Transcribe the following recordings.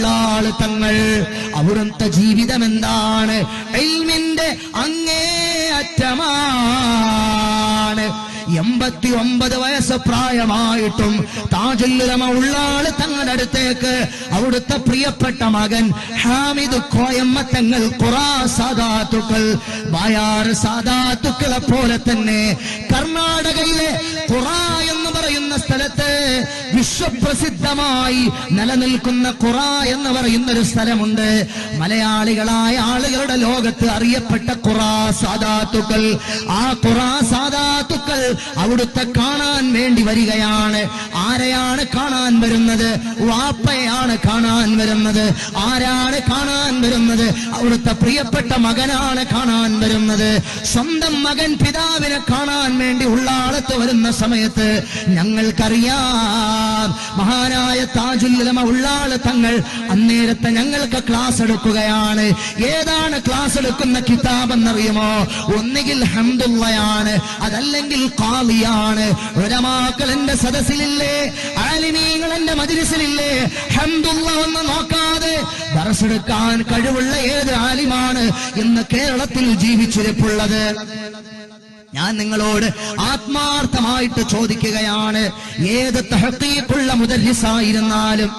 ഉള്ളാൾ തങ്ങൾ. അവിടുത്തെ ജീവിതം എന്താണ് അങ്ങേ അറ്റമാണ്. എൺപത്തി ഒമ്പത് വയസ്സ് പ്രായമായിട്ടും താജുല്ലുലമ ഉള്ളാൾ തങ്ങളുടെ അടുത്തേക്ക് അവിടുത്തെ പ്രിയപ്പെട്ട മകൻ ഹാമിദ് കോയമ്മ തങ്ങൾ ഖുറാ സാദാത്തുക്കൾ ബായാർ സാദാത്തുക്കളെ പോലെ തന്നെ കർണാടകയിലെ ഖുറാ എന്ന് പറയുന്ന സ്ഥലത്ത് വിശ്വപ്രസിദ്ധമായി നിലനിൽക്കുന്ന ഖുറാ എന്ന് പറയുന്ന ഒരു സ്ഥലമുണ്ട്. മലയാളികളായ ആളുകളുടെ ലോകത്ത് അറിയപ്പെട്ട ഖുറാ സാദാത്തുക്കൾ ആ ഖുറാ സാദാത്തുക്കൾ അവിടുത്തെ കാണാൻ വേണ്ടി വരികയാണ്. ആരെയാണ് കാണാൻ വരുന്നത്? വാപ്പയാണ് കാണാൻ വരുന്നത്. ആരാണ് കാണാൻ വരുന്നത്? അവിടുത്തെ പ്രിയപ്പെട്ട മകനാണ് കാണാൻ വരുന്നത്. സ്വന്തം മകൻ പിതാവിനെ കാണാൻ വേണ്ടി ഉള്ളാളത്ത് വരുന്ന സമയത്ത് ഞങ്ങൾക്കറിയാം. മഹാനായ താജുല്ലമ ഉള്ളാൾ തങ്ങൾ അന്നേരത്തെ ഞങ്ങൾക്ക് ക്ലാസ് എടുക്കുകയാണ്. ഏതാണ് ക്ലാസ് എടുക്കുന്ന കിതാബ് എന്നറിയുമോ ഒന്നുകിൽ ഹംദുള്ളയാണ് അതല്ലെങ്കിൽ കാളിയാണ് ഒരമാക്കൾ എന്റെ സദസ്സിലില്ലേ? ആലിമീങ്ങൾ എന്റെ മജിലിസിലില്ലേ? ഹംദുള്ള ഒന്ന് നോക്കാതെ ദർശെടുക്കാൻ കഴിവുള്ള ഏത് ആലിമാണ് ഇന്ന് കേരളത്തിൽ ജീവിച്ചിരിപ്പുള്ളത്? ഞാൻ നിങ്ങളോട് ആത്മാർത്ഥമായിട്ട് ചോദിക്കുകയാണ്. ഏത് തഹക്കീക്കുള്ള മുതല്ലിസായിരുന്നാലും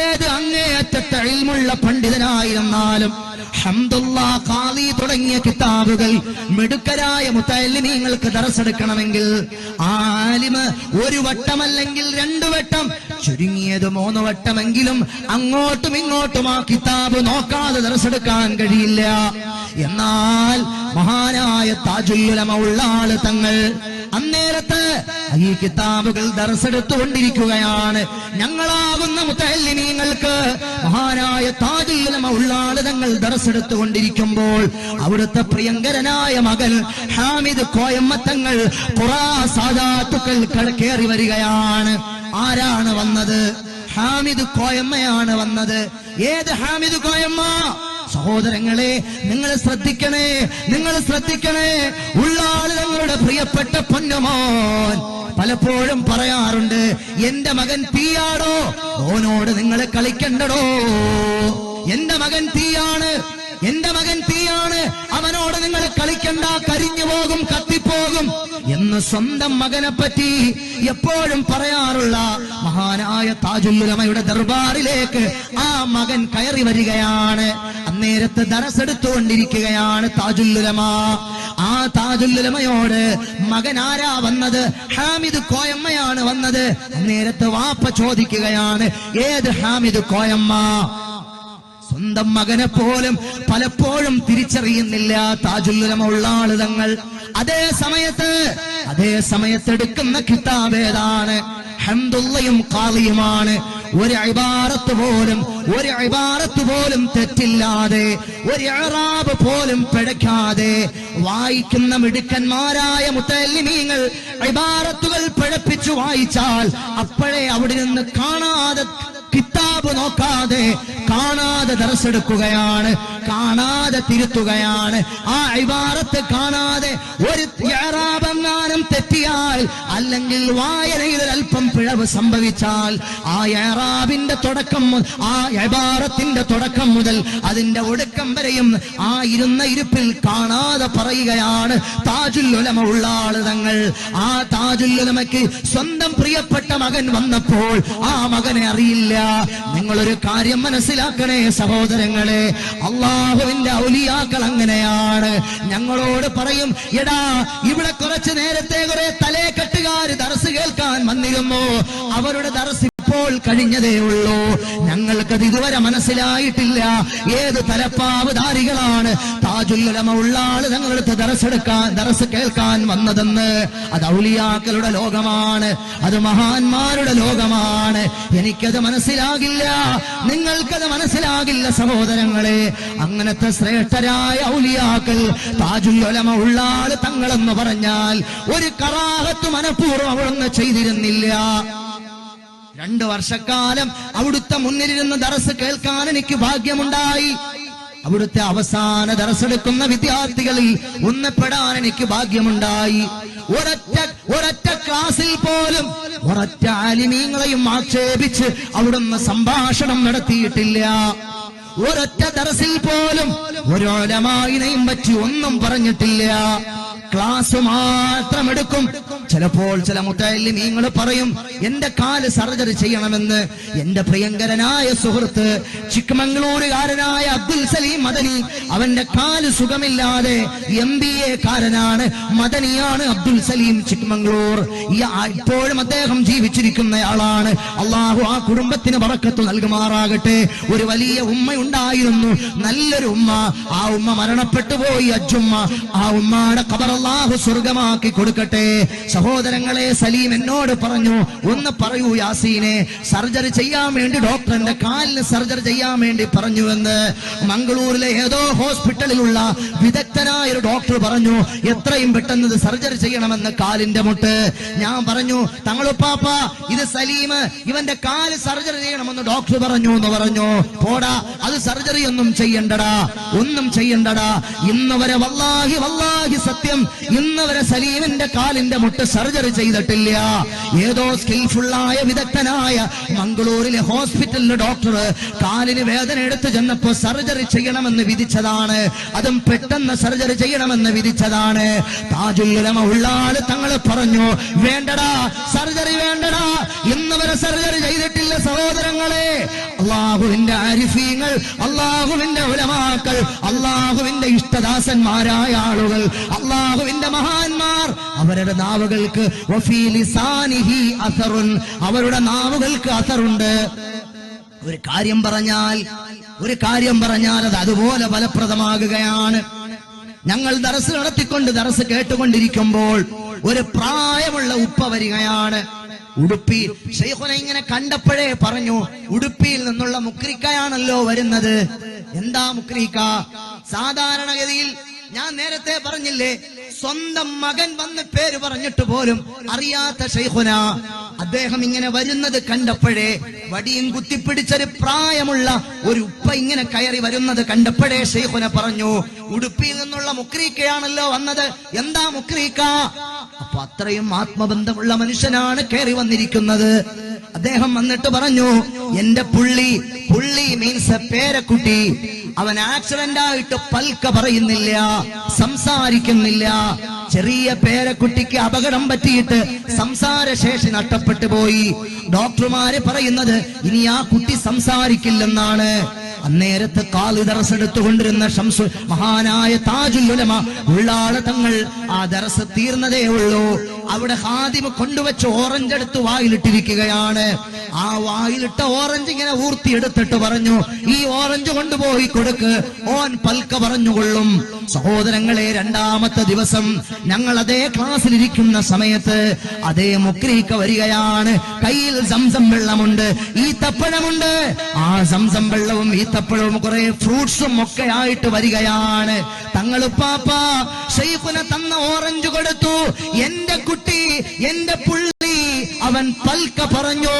ഏത് അങ്ങേയറ്റത്തെ അഴിമുള്ള പണ്ഡിതനായിരുന്നാലും ഹംദുള്ള ഖാലി തുടങ്ങിയ കിതാബുകൾ മിടുക്കരായ മുത്തല്ലിമീങ്ങൾക്ക് ദറസെടുക്കണമെങ്കിൽ ആലിമ് ഒരു വട്ടമല്ലെങ്കിൽ രണ്ടു വട്ടം ചുരുങ്ങിയത് മൂന്ന് വട്ടമെങ്കിലും അങ്ങോട്ടും ഇങ്ങോട്ടും ആ കിതാബ് നോക്കാതെ ദർശെടുക്കാൻ കഴിയില്ല. എന്നാൽ മഹാനായ താജുല്ലമ ഉള്ള ആൾ തങ്ങൾ അന്നേരത്ത് ഈ കിതാബുകൾ ദർശെടുത്തുകൊണ്ടിരിക്കുകയാണ് ഞങ്ങളാകുന്ന മുത്തല്ലിനീങ്ങൾക്ക് മഹാനായ താജുല്ലുലമ ഉള്ള ആൾ തങ്ങൾ ദർശെടുത്തുകൊണ്ടിരിക്കുമ്പോൾ അവിടുത്തെ പ്രിയങ്കരനായ മകൻ ഹാമിദ് കോയമ്മത്തങ്ങൾ ഖുറാ സാദാത്തുക്കൾ കയറി വരികയാണ്. ആരാണ് വന്നത്? ഹാമിദ് കോയമ്മയാണ് വന്നത്. ഏത് ഹാമിദ് കോയമ്മ? സഹോദരങ്ങളെ നിങ്ങൾ ശ്രദ്ധിക്കണേ നിങ്ങൾ ശ്രദ്ധിക്കണേ. ഉള്ളാൾ പ്രിയപ്പെട്ട പൊന്നുമോൻ പലപ്പോഴും പറയാറുണ്ട് എന്റെ മകൻ തീയാടോ? ഓനോട് നിങ്ങൾ കളിക്കണ്ടടോ? എന്റെ മകൻ തീയാണ്. എന്റെ മകൻ തീയാണ് അവനോട് നിങ്ങൾ കളിക്കണ്ട കരിഞ്ഞു പോകും കത്തിപ്പോകും എന്ന് സ്വന്തം മകനെ പറ്റി എപ്പോഴും പറയാറുള്ള മഹാനായ താജുല്ലുലമയുടെ ദർബാറിലേക്ക് ആ മകൻ കയറി വരികയാണ്. അന്നേരത്ത് ദറസെടുത്തുകൊണ്ടിരിക്കുകയാണ് താജുല്ലുലമ ആ താജുല്ലുലമയോട് മകൻ ആരാ വന്നത്? ഹാമിദ് കോയമ്മയാണ് വന്നത്. അന്നേരത്ത് വാപ്പ ചോദിക്കുകയാണ് ഏത് ഹാമിദ് കോയമ്മ? സ്വന്തം മകനെ പോലും പലപ്പോഴും തിരിച്ചറിയുന്നില്ല. താജുല്ലുലമ ഉള്ള ആളുതങ്ങൾ. അതേ സമയത്ത് അതേ സമയത്ത് എടുക്കുന്ന കിതാബ് ഏതാണ്? ഹംദുള്ളയും കാളിയുമാണ് ഒരു അഴിബാറത്ത് പോലും ഒരു അഴിബാറത്ത് പോലും തെറ്റില്ലാതെ ഒരു അറാബ് പോലും പിഴയ്ക്കാതെ വായിക്കുന്ന മിടുക്കന്മാരായ മുത്തല്ലിമീങ്ങൾ അഴിബാറത്തുകൾ പിഴപ്പിച്ചു വായിച്ചാൽ അപ്പോഴേ അവിടെ നിന്ന് കാണാതെ കിതാബ് നോക്കാതെ കാണാതെ ദർശെടുക്കുകയാണ് കാണാതെ തിരുത്തുകയാണ്. ആ ഇബാറത്ത് കാണാതെ ഒരു ഏറാബെങ്ങാനും തെറ്റിയാൽ അല്ലെങ്കിൽ വായനയിൽ അല്പം പിഴവ് സംഭവിച്ചാൽ ആ ഏറാബിന്റെ തുടക്കം ആ ഇബാറത്തിന്റെ തുടക്കം മുതൽ അതിന്റെ ഒടുക്കം വരെയും ആ ഇരുന്ന ഇരുപ്പിൽ കാണാതെ പറയുകയാണ് താജുല്ലുലമ ഉള്ള ആളുതങ്ങൾ ആ താജുല്ലുലമയ്ക്ക് സ്വന്തം പ്രിയപ്പെട്ട മകൻ വന്നപ്പോൾ ആ മകനെ അറിയില്ല. നിങ്ങളൊരു കാര്യം മനസ്സിലാക്കണേ സഹോദരങ്ങളെ. അള്ളാഹുവിന്റെ ഔലിയാക്കൾ അങ്ങനെയാണ്. ഞങ്ങളോട് പറയും എടാ ഇവിടെ കുറച്ച് നേരത്തെ കുറെ തലേക്കെട്ടുകാര് ദർസ് കേൾക്കാൻ വന്നിരുന്നു. അവരുടെ ദർസ് ഇപ്പോൾ കഴിഞ്ഞതേ ഉള്ളൂ. ഞങ്ങൾക്കത് ഇതുവരെ മനസ്സിലായിട്ടില്ല. ഏത് തലപ്പാവധാരികളാണ് താജുല്ലമ ഉള്ള ആൾ ഞങ്ങളടുത്ത് ദറസെടുക്കാൻ ദറസ് കേൾക്കാൻ വന്നതെന്ന് അത് ഔലിയാക്കളുടെ ലോകമാണ് അത് മഹാന്മാരുടെ ലോകമാണ്. എനിക്കത് മനസ്സിലാകില്ല നിങ്ങൾക്കത് മനസ്സിലാകില്ല സഹോദരങ്ങളെ. അങ്ങനത്തെ ശ്രേഷ്ഠരായ ഔലിയാക്കൾ താജുല്ലമ ഉള്ള ആൾ തങ്ങളെന്ന് പറഞ്ഞാൽ ഒരു കറാഹത്ത് മനഃപൂർവം അവിടുന്ന് ചെയ്തിരുന്നില്ല. രണ്ടു വർഷക്കാലം അവിടുത്തെ മുന്നിലിരുന്ന് ദറസ് കേൾക്കാൻ എനിക്ക് ഭാഗ്യമുണ്ടായി. അവിടുത്തെ അവസാന ദർശെടുക്കുന്ന വിദ്യാർത്ഥികളിൽ ഒന്നപ്പെടാൻ എനിക്ക് ഭാഗ്യമുണ്ടായി. ഒരൊറ്റ ഒരൊറ്റ ക്ലാസ്സിൽ പോലും ഒരൊറ്റ ആലിമീങ്ങളെയും ആക്ഷേപിച്ച് അവിടുന്ന് സംഭാഷണം നടത്തിയിട്ടില്ല. ഒരൊറ്റ ദർസിൽ പോലും ഒരോലമായിനെയും പറ്റി ഒന്നും പറഞ്ഞിട്ടില്ല. ക്ലാസ് മാത്രം എടുക്കും ചിലപ്പോൾ ചില മുത്തല്ലിമീങ്ങൾ പറയും എന്റെ കാൽ സർജറി ചെയ്യണമെന്ന് എന്റെ പ്രിയങ്കരനായ സുഹൃത്ത് ചിക്കമംഗളൂരുകാരനായ അബ്ദുൽ സലീം മദനി. അവന്റെ കാൽ സുഖമില്ലാതെ എം ബി എ കാരനാണ് മദനിയാണ് അബ്ദുൽ സലീം ചിക്കമംഗളൂർ ഇപ്പോഴും അദ്ദേഹം ജീവിച്ചിരിക്കുന്നയാളാണ് അള്ളാഹു ആ കുടുംബത്തിന് പറക്കത്ത് നൽകുമാറാകട്ടെ. ഒരു വലിയ ഉമ്മ ഉണ്ടായിരുന്നു നല്ലൊരു ഉമ്മ. ആ ഉമ്മ മരണപ്പെട്ടു പോയി അജ്ജുമ്മ ആ ഉമ്മയുടെ ഖബർ അള്ളാഹു സ്വർഗമാക്കി കൊടുക്കട്ടെ. സഹോദരങ്ങളെ സലീം എന്നോട് പറഞ്ഞു ഒന്ന് പറയൂ യാസീനെ സർജറി ചെയ്യാൻ വേണ്ടി ഡോക്ടറിന്റെ കാലിന് സർജറി ചെയ്യാൻ വേണ്ടി പറഞ്ഞു എന്ന്. മംഗളൂരിലെ ഏതോ ഹോസ്പിറ്റലിലുള്ള വിദഗ്ധനായ ഒരു ഡോക്ടർ പറഞ്ഞു എത്രയും പെട്ടെന്ന് സർജറി ചെയ്യണമെന്ന് കാലിന്റെ മുട്ട്. ഞാൻ പറഞ്ഞു തങ്ങളുപ്പാപ്പ ഇത് സലീം ഇവന്റെ കാൽ സർജറി ചെയ്യണമെന്ന് ഡോക്ടർ പറഞ്ഞു എന്ന് പറഞ്ഞു. പോടാ അത് സർജറി ഒന്നും ചെയ്യണ്ടടാ ഒന്നും ചെയ്യണ്ടടാ. ഇന്ന് വരെ വല്ലാഹി വല്ലാഹി സത്യം ഇന്ന് വരെ സലീമിന്റെ കാലിന്റെ മുട്ട് സർജറി ചെയ്തിട്ടില്ല. ഏതോ സ്കിൽഫുള്ളായ വിദഗ്ധനായ മംഗളൂരിലെ ഹോസ്പിറ്റലിലെ ഡോക്ടർ കാലിന് വേദന എടുത്തു ചെന്നപ്പോ സർജറി ചെയ്യണമെന്ന് വിധിച്ചതാണ്. അതും പെട്ടെന്ന് സർജറി ചെയ്യണമെന്ന് വിധിച്ചതാണ്. താജുല്ലമ ഉള്ളാൽ തങ്ങൾ പറഞ്ഞു വേണ്ടടാ സർജറി വേണ്ടടാ. ഇന്നവരെ സർജറി ചെയ്തിട്ടില്ല സഹോദരങ്ങളെ. അള്ളാഹുവിന്റെ അരിഫീങ്ങൾ അള്ളാഹുവിന്റെ ഉലമാക്കൾ അള്ളാഹുവിന്റെ ഇഷ്ടദാസന്മാരായ ആളുകൾ അള്ളാഹുവിന്റെ മഹാന്മാർ അവരുടെ നാവുകൾക്ക് അവരുടെ നാവുകൾക്ക് അസറുണ്ട്. ഒരു കാര്യം പറഞ്ഞാൽ ഒരു കാര്യം പറഞ്ഞാൽ അത് അതുപോലെ ഫലപ്രദമാകുകയാണ്. ഞങ്ങൾ ദറസ് നടത്തിക്കൊണ്ട് ദറസ് കേട്ടുകൊണ്ടിരിക്കുമ്പോൾ ഒരു പ്രായമുള്ള ഉപ്പ വരികയാണ്. ഉടുപ്പി ഷെയ്ഖുന ഇങ്ങനെ കണ്ടപ്പോഴേ പറഞ്ഞു ഉടുപ്പിയിൽ നിന്നുള്ള മുക്രിക്കയാണല്ലോ വരുന്നത്. എന്താ മുക്രിക്ക? സാധാരണഗതിയിൽ ഞാൻ നേരത്തെ പറഞ്ഞില്ലേ സ്വന്തം മകൻ വന്ന് പേര് പറഞ്ഞിട്ട് പോലും അറിയാത്ത ഷെയ്ഖുന അദ്ദേഹം ഇങ്ങനെ വരുന്നത് കണ്ടപ്പോഴേ വടിയും കുത്തിപ്പിടിച്ചൊരു പ്രായമുള്ള ഒരു ഉപ്പ ഇങ്ങനെ കയറി വരുന്നത് കണ്ടപ്പോഴേ ഷെയ്ഖുന പറഞ്ഞു ഉടുപ്പിയിൽ നിന്നുള്ള മുക്രീക്കയാണല്ലോ വന്നത്. എന്താ മുക്രീക്ക? അപ്പൊ അത്രയും ആത്മബന്ധമുള്ള മനുഷ്യനാണ് കയറി വന്നിരിക്കുന്നത്. അദ്ദേഹം വന്നിട്ട് പറഞ്ഞു എന്റെ പുള്ളി പുള്ളി മീൻസ് പേരക്കുട്ടി. അവൻ ആക്സിഡന്റ് ആയിട്ട് പൽക്ക പറയുന്നില്ല സംസാരിക്കുന്നില്ല. ചെറിയ പേരക്കുട്ടിക്ക് അപകടം പറ്റിയിട്ട് സംസാരശേഷി നഷ്ടപ്പെട്ടു പോയി. ഡോക്ടർമാര് പറയുന്നത് ഇനി ആ കുട്ടി സംസാരിക്കില്ലെന്നാണ്. അന്നേരത്ത് കാൽ ദറസ് എടുത്തുകൊണ്ടിരുന്ന ഷംസു മഹാനായ താജുല്ലുലമ ഉള്ളാളതങ്ങൾ ആ ദറസ് തീർന്നതേ ഉള്ളൂ. അവിടെ ഹാദിമ കൊണ്ടുവച്ച് ഓറഞ്ച് എടുത്ത് വായിലിട്ടിരിക്കുകയാണ്. ആ വായിലിട്ട ഓറഞ്ച് ഇങ്ങനെ ഊർത്തിയെടുത്തിട്ട് പറഞ്ഞു ഈ ഓറഞ്ച് കൊണ്ടുപോയി കൊടുക്ക്. ഓൻ പൽക്ക പറഞ്ഞുകൊള്ളും. സഹോദരങ്ങളെ രണ്ടാമത്തെ ദിവസം ഞങ്ങൾ അതേ ക്ലാസ്സിൽ ഇരിക്കുന്ന സമയത്ത് അതേ മുക്രീക്ക വരികയാണ്. കയ്യിൽ സംസം വെള്ളമുണ്ട് ഈ തപ്പഴമുണ്ട് ആ സംസം വെള്ളവും ഈ തപ്പഴവും കുറെ ഫ്രൂട്ട്സും ഒക്കെ ആയിട്ട് വരികയാണ്. തങ്ങളുപ്പാപ്പ ഷെയ്ഖുന തന്ന ഓറഞ്ച് കൊടുത്തു. എന്റെ കുട്ടി എന്റെ പുള്ളി അവൻ പൽക്ക പറഞ്ഞു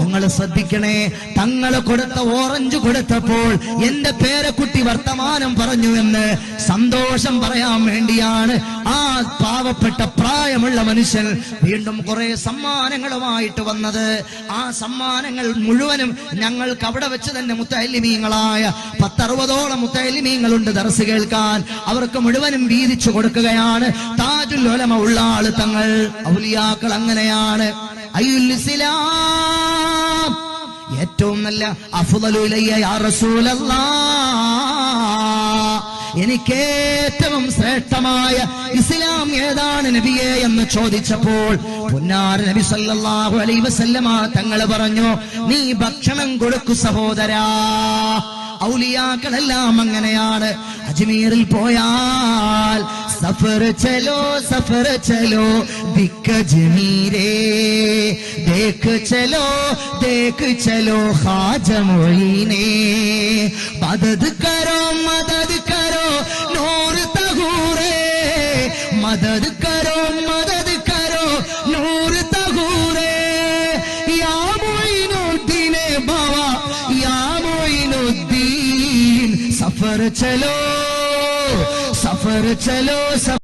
നിങ്ങൾ ശ്രദ്ധിക്കണേ തങ്ങൾ കൊടുത്ത ഓറഞ്ച് കൊടുത്തപ്പോൾ എന്റെ പേരക്കുട്ടി വർത്തമാനം പറഞ്ഞു എന്ന് സന്തോഷം പറയാൻ വേണ്ടിയാണ് ആ പാവപ്പെട്ട പ്രായമുള്ള മനുഷ്യൻ വീണ്ടും കുറെ സമ്മാനങ്ങളുമായിട്ട് വന്നത്. ആ സമ്മാനങ്ങൾ മുഴുവനും ഞങ്ങൾക്ക് അവിടെ വെച്ച് തന്നെ മുത്തലിമീങ്ങളായ പത്തറുപതോളം മുത്തലിമീങ്ങളുണ്ട് ദർസ് കേൾക്കാൻ. അവർക്ക് മുഴുവനും വീതിച്ചു കൊടുക്കുകയാണ്. താജുൽ ഉലമ ഉള്ള ആൾ തങ്ങൾ. ഔലിയാക്കൾ അങ്ങനെയാണ്. അയ്യുൽ ഇസ്ലാം ഏറ്റവും നല്ല എനിക്ക് ഏറ്റവും ശ്രേഷ്ഠമായ ഇസ്ലാം ഏതാണ് നബിയെ എന്ന് ചോദിച്ചപ്പോൾ പുന്നാർ നബി സല്ലല്ലാഹു അലൈഹി വസല്ലമ തങ്ങൾ പറഞ്ഞു നീ ഭക്ഷണം കൊടുക്കു സഹോദരാ. ഔലിയാക്കളെല്ലാം അങ്ങനെയാണ്. അജ്മീറിൽ പോയാൽ सफ़र चलो सफ़र चलो दिक मीरे देख चलो देख चलो खाज मोइने मदद करो मदद करो, नूर तगूरे मदद पर चलो सब